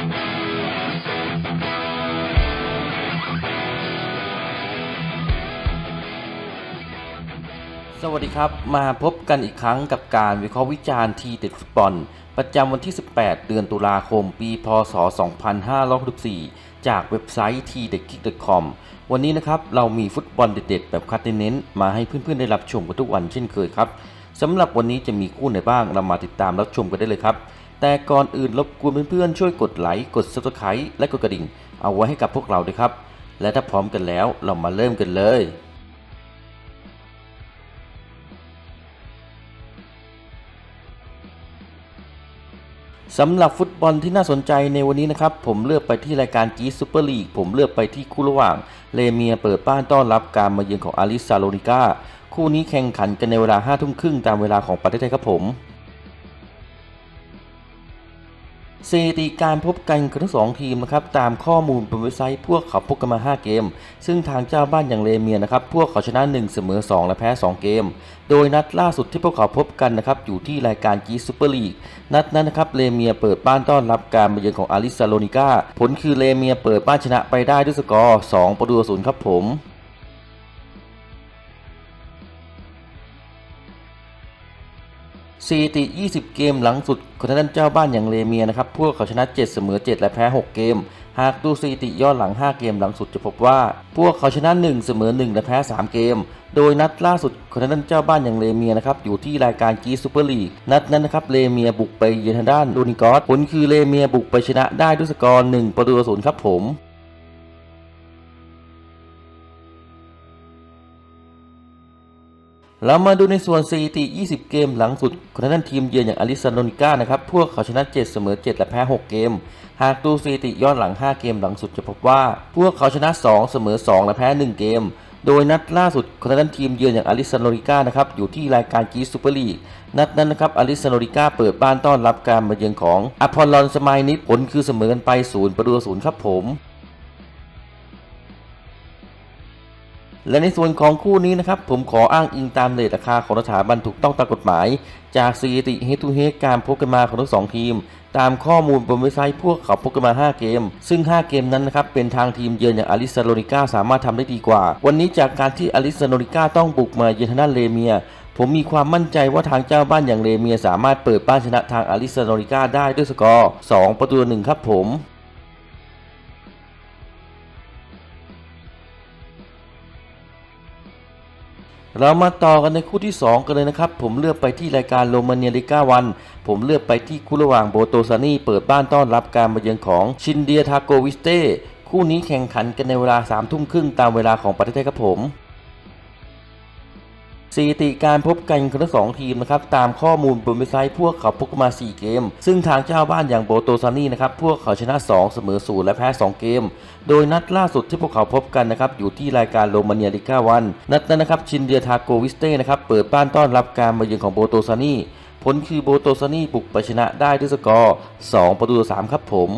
สวัสดีครับ มาพบกันอีกครั้งกับการวิเคราะห์วิจารณ์ทีเด็ดฟุตบอลประจำวันที่ 18 เดือนตุลาคม ปีพศ 2564 จากเว็บไซต์ t d e k i c c o m วันนี้นะครับ เรามีฟุตบอลเด็ดๆ แบบคัดเน้นมาให้เพื่อนๆ ได้รับชมกันทุกวันเช่นเคยครับสำหรับวันนี้จะมีคู่ไหนบ้างเรามาติดตามรับชมกันได้เลยครับ แต่ก่อนอื่นรบกวนเพื่อนๆช่วยกดไลค์กด subscribe และกดกระดิ่ง เอาไว้ให้กับพวกเราด้วยครับ และถ้าพร้อมกันแล้วเรามาเริ่มกันเลยสำหรับฟุตบอลที่น่าสนใจในวันนี้นะครับ ผมเลือกไปที่รายการจีซูเปอร์ลีกผมเลือกไปที่คู่ระหว่าง เลเมียเปิดบ้านต้อนรับการมาเยือนของอาริซาโลนิกาคู่นี้แข่งขันกันในเวลา5ทุ่มครึ่งตามเวลาของประเทศไทยครับผม สถิติการพบกันของทั้งสองทีมนะครับตามข้อมูลบนเว็บไซต์พวกเขาพบกันมา 5 เกม ซึ่งทางเจ้าบ้านอย่างเลเมียนะครับพวกเขาชนะ 1 เสมอ 2 และแพ้ 2 เกม โดยนัดล่าสุดที่พวกเขาพบกันนะครับอยู่ที่รายการจีซูเปอร์ลีกนัดนั้นนะครับเลเมียเปิดบ้านต้อนรับการมาเยือนของอาริซาโลนิก้าผลคือเลเมียเปิดบ้านชนะไปได้ด้วยสกอร์2ประตูศูนย์ครับผม สถิติ 20 เกมหลังสุดของทางด้านเจ้าบ้านอย่างเลเมียนะครับ พวกเขาชนะ 7 เสมอ 7 และแพ้ 6 เกม หากดูสถิติย้อนหลัง 5 เกมหลังสุดจะพบว่า พวกเขาชนะ 1 เสมอ 1 และแพ้ 3 เกม โดยนัดล่าสุดของทางด้านเจ้าบ้านอย่างเลเมียนะครับ อยู่ที่รายการกีซูเปอร์ลีก นัดนั้นนะครับ เลเมียบุกไปเยือนทางด้านลูนิกอสผลคือเลเมียบุกไปชนะได้ด้วยสกอร์ 1 ประตูต่อศูนย์ครับผม เรามาดูในส่วนสถิติ 20 เกมหลังสุดของทางด้านทีมเยือนอย่างอาริซาโนนิก้านะครับ พวกเขาชนะ 7 เสมอ 7 และแพ้ 6 เกม หากดูสถิติย้อนหลัง 5 เกมหลังสุดจะพบว่า พวกเขาชนะ 2 เสมอ 2 และแพ้ 1 เกม โดยนัดล่าสุดของทางด้านทีมเยือนอย่างอาริซาโนนิก้านะครับ อยู่ที่รายการกีซูเปอร์ลีก นัดนั้นนะครับอาริซาโนนิก้าเปิดบ้านต้อนรับการมาเยือนของอพอลลอนสมายนิดผลคือเสมอกันไป 0 ประตูศูนย์ครับผม และในส่วนของคู่นี้นะครับ ผมขออ้างอิงตามเลทราคาของสถาบันถูกต้องตามกฎหมาย จากสถิติเฮทูเฮการพบกันมาของทั้งสองทีม ตามข้อมูลบนเว็บไซต์พวกเขาพบกันมา 5 เกม ซึ่ง 5 เกมนั้นนะครับ เป็นทางทีมเยือนอย่างอาริซาโลนิก้าสามารถทำได้ดีกว่า วันนี้จากการที่อาริซาโลนิก้าต้องบุกมาเยือนทางด้านเลเมียผมมีความมั่นใจว่าทางเจ้าบ้านอย่างเลเมียสามารถเปิดบ้านชนะทางอาริซาโลนิก้าได้ด้วยสกอร์ 2 ประตูต่อหนึ่งครับผม เรามาต่อกันในคู่ที่ 2 กันเลยนะครับ ผมเลือกไปที่รายการโรมาเนียลิก้าวัน ผมเลือกไปที่คู่ระหว่างโบโตซานีเปิดบ้านต้อนรับการมาเยือนของชินเดียทาโกวิสเต้คู่นี้แข่งขันกันในเวลา3ทุ่มครึ่งตามเวลาของประเทศไทยครับผม สถิติการพบกันของทั้งสองทีมนะครับตามข้อมูลบนเว็บไซต์พวกเขาพบกันมา 4 เกม ซึ่งทางเจ้าบ้านอย่างโบโตซานีนะครับพวกเขาชนะ 2 เสมอ0และแพ้ 2 เกม โดยนัดล่าสุดที่พวกเขาพบกันนะครับอยู่ที่รายการโรมาเนียลิก้าวันนัดนั้นนะครับชินเดียทาโกวิสเต้นะครับเปิดบ้านต้อนรับการมาเยือนของโบโตซานีผลคือโบโตซานีบุกไปชนะได้ด้วยสกอร์ 2 ประตูต่อ3ครับผม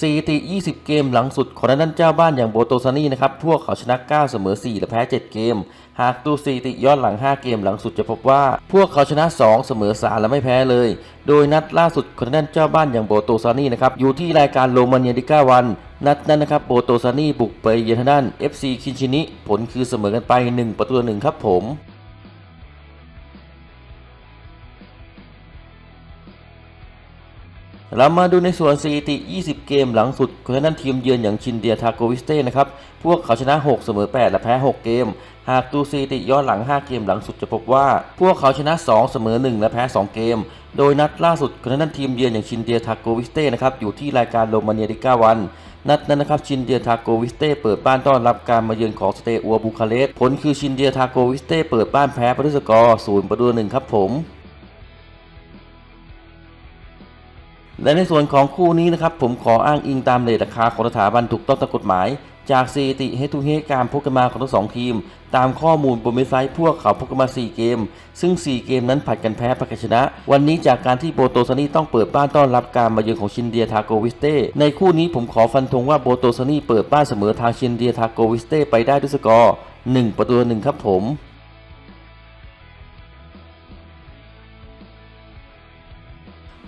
สติ 20 เกมหลังสุดของทางด้นเจ้าบ้านอย่างโบโตซานี่นะครับ พวกเขาชนะ 9 เสมอ 4 และแพ้ 7 เกม หากดูสถิติย้อนหลัง 5 เกมหลังสุดจะพบว่า พวกเขาชนะ 2 เสมอ 3 และไม่แพ้เลย โดยนัดล่าสุดของทางด้นเจ้าบ้านอย่างโบโตซานี่นะครับ อยู่ที่รายการโรมาเนียดิก้าวัน นัดนั้นนะครับโบโตซานี่บุกไปเยือนทางด้าน FC คินชินิ ผลคือเสมอกันไป 1 ประตูต่อหนึ่งครับผม เรามาดูในส่วนสถิติ 20 เกมหลังสุดของทางด้านทีมเยือนอย่างชินเดียทาโกวิสเต้นะครับ พวกเขาชนะ 6 เสมอ 8 และแพ้ 6 เกม หากดูสถิติย้อนหลัง 5 เกมหลังสุดจะพบว่า พวกเขาชนะ 2 เสมอ 1 และแพ้ 2 เกม โดยนัดล่าสุดของทางด้านทีมเยือนอย่างชินเดียทาโกวิสเต้นะครับ อยู่ที่รายการโรมาเนียดิก้าวันนัดนั้นนะครับชินเดียทาโกวิสเต้เปิดบ้านต้อนรับการมาเยือนของสเตอัวบูคาเรสผลคือชินเดียทาโกวิสเต้เปิดบ้านแพ้ไปด้วยสกอร์0ประตูต่อหนึ่งครับผม และในส่วนของคู่นี้นะครับผมขออ้างอิงตามเลทราคาของสถาบันถูกต้องตามกฎหมาย จากสถิติเฮทูเฮการพบกันมาของทั้งสองทีม ตามข้อมูลบนเว็บไซต์พวกเขาพบกันมา 4 เกม ซึ่ง 4 เกมนั้นผัดกันแพ้ผัดกันชนะ วันนี้จากการที่โบโตซานีต้องเปิดบ้านต้อนรับการมาเยือนของชินเดียทาโกวิสเต้ในคู่นี้ผมขอฟันธงว่าโบโตซานีเปิดบ้านเสมอทางชินเดียทาโกวิสเต้ไปได้ด้วยสกอร์1ประตูหนึ่งครับผม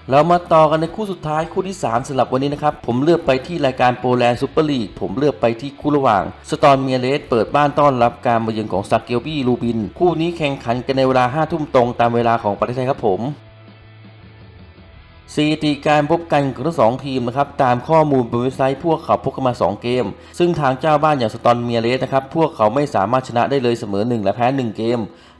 เรามาต่อกันในคู่สุดท้ายคู่ที่ 3สำหรับวันนี้นะครับ ผมเลือกไปที่รายการโปแลนด์ซูเปอร์ลีกผมเลือกไปที่คู่ระหว่างสตอนเมียเลสเปิดบ้านต้อนรับการมาเยือนของซาเกลบี้ลูบิน คู่นี้แข่งขันกันในเวลา5ทุ่มตรงตามเวลาของประเทศไทยครับผมสถิติการพบกันของทั้งสองทีมนะครับตามข้อมูลบนเว็บไซต์พวกเขาพบกันมา 2 เกม ซึ่งทางเจ้าบ้านอย่างสตอนเมียเลสนะครับพวกเขาไม่สามารถชนะได้เลยเสมอ 1 และแพ้ 1 เกม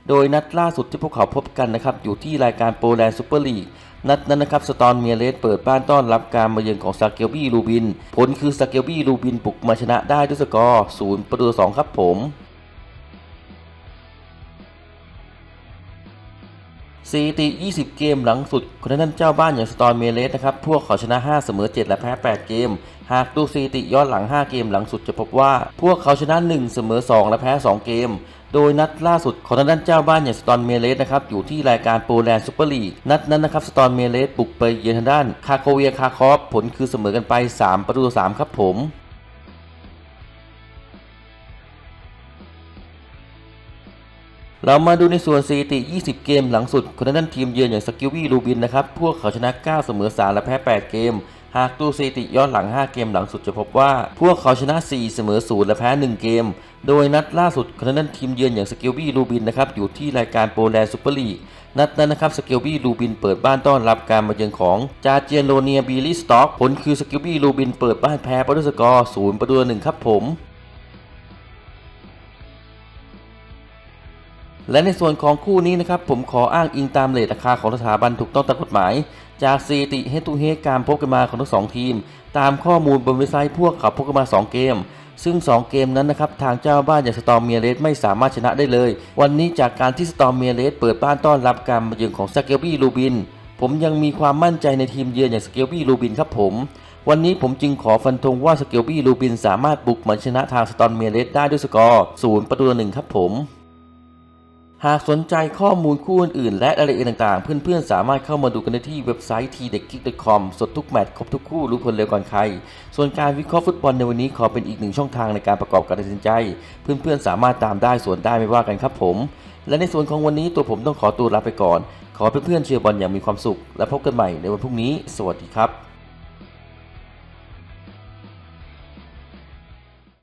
โดยนัดล่าสุดที่พวกเขาพบกันนะครับอยู่ที่รายการโปแลนด์ซูเปอร์ลีก นัดนั้นนะครับสตอนเมียเลสเปิดบ้านต้อนรับการมาเยือนของซาเกลบี้ลูบิน ผลคือซาเกลบี้ลูบินบุกมาชนะได้ด้วยสกอร์ 0 ประตูต่อ2ครับผม สถิติ 20 เกมหลังสุดคนนั้นเจ้าบ้านอย่างสตอร์เมเลสนะครับ พวกเขาชนะ 5 เสมอ 7 และแพ้ 8 เกม หากดูสถิติย้อนหลัง 5 เกมหลังสุดจะพบว่า พวกเขาชนะ 1 เสมอ 2 และแพ้ 2 เกม โดยนัดล่าสุดของทางด้านเจ้าบ้านอย่างสตอนเมเลสนะครับอยู่ที่รายการโปแลนด์ซูเปอร์ลีกนัดนั้นนะครับสตอนเมเลสบุกไปเยือนทางด้านคาโคเวียคาคอฟผลคือเสมอกันไป 3 ประตูต่อ3ครับผม เรามาดูในส่วนสถิติ 20 เกมหลังสุดคนนั้นทีมเยือนอย่างสกิลวี่ลูบินนะครับ พวกเขาชนะ 9 เสมอ 3 และแพ้ 8 เกม หากดูสถิติย้อนหลัง 5 เกมหลังสุดจะพบว่า พวกเขาชนะ 4 เสมอ 0 และแพ้ 1 เกม โดยนัดล่าสุดคนนั้นทีมเยือนอย่างสกิลวี่ลูบินนะครับ อยู่ที่รายการโปแลนด์ซูเปอร์ลีก นัดนั้นนะครับสกิลบี้ลูบินเปิดบ้านต้อนรับการมาเยือนของจาเจียนโรเนียบีลีสต็อก ผลคือสกิลบี้ลูบินเปิดบ้านแพ้ไปด้วยสกอร์0ประตูต่อ1ครับผม และในส่วนของคู่นี้นะครับผมขออ้างอิงตามเลทราคาของสถาบันถูกต้องตามกฎหมาย จากสถิติเฮตุเฮการพบกันมาของทั้งสองทีม ตามข้อมูลบนเว็บไซต์พวกเขาพบกันมา 2 เกม ซึ่ง 2 เกมนั้นนะครับทางเจ้าบ้านอย่างสตอมเมียเลสไม่สามารถชนะได้เลย วันนี้จากการที่สตอมเมียเลสเปิดบ้านต้อนรับการมาเยือนของสเกลบี้ลูบิน ผมยังมีความมั่นใจในทีมเยือนอย่างสเกลบี้ลูบินครับผมวันนี้ผมจึงขอฟันธงว่าสเกลบี้ลูบินสามารถบุกมาชนะทางสตอนเมียเลสได้ด้วยสกอร์ 0 ประตูต่อ1ครับผม หากสนใจข้อมูลคู่อื่นๆและรายละเอียดต่างๆ เพื่อนๆ สามารถเข้ามาดูกันได้ที่เว็บไซต์ tdekkick.com สดทุกแมตช์ครบทุกคู่รู้ผลเร็วก่อนใคร ส่วนการวิเคราะห์ฟุตบอลในวันนี้ขอเป็นอีกหนึ่งช่องทางในการประกอบการตัดสินใจ เพื่อนๆ สามารถตามได้ส่วนได้ไม่ว่ากันครับผม และในส่วนของวันนี้ตัวผมต้องขอตัวลาไปก่อน ขอเพื่อนๆเชียร์บอลอย่างมีความสุข และพบกันใหม่ในวันพรุ่งนี้ สวัสดีครับ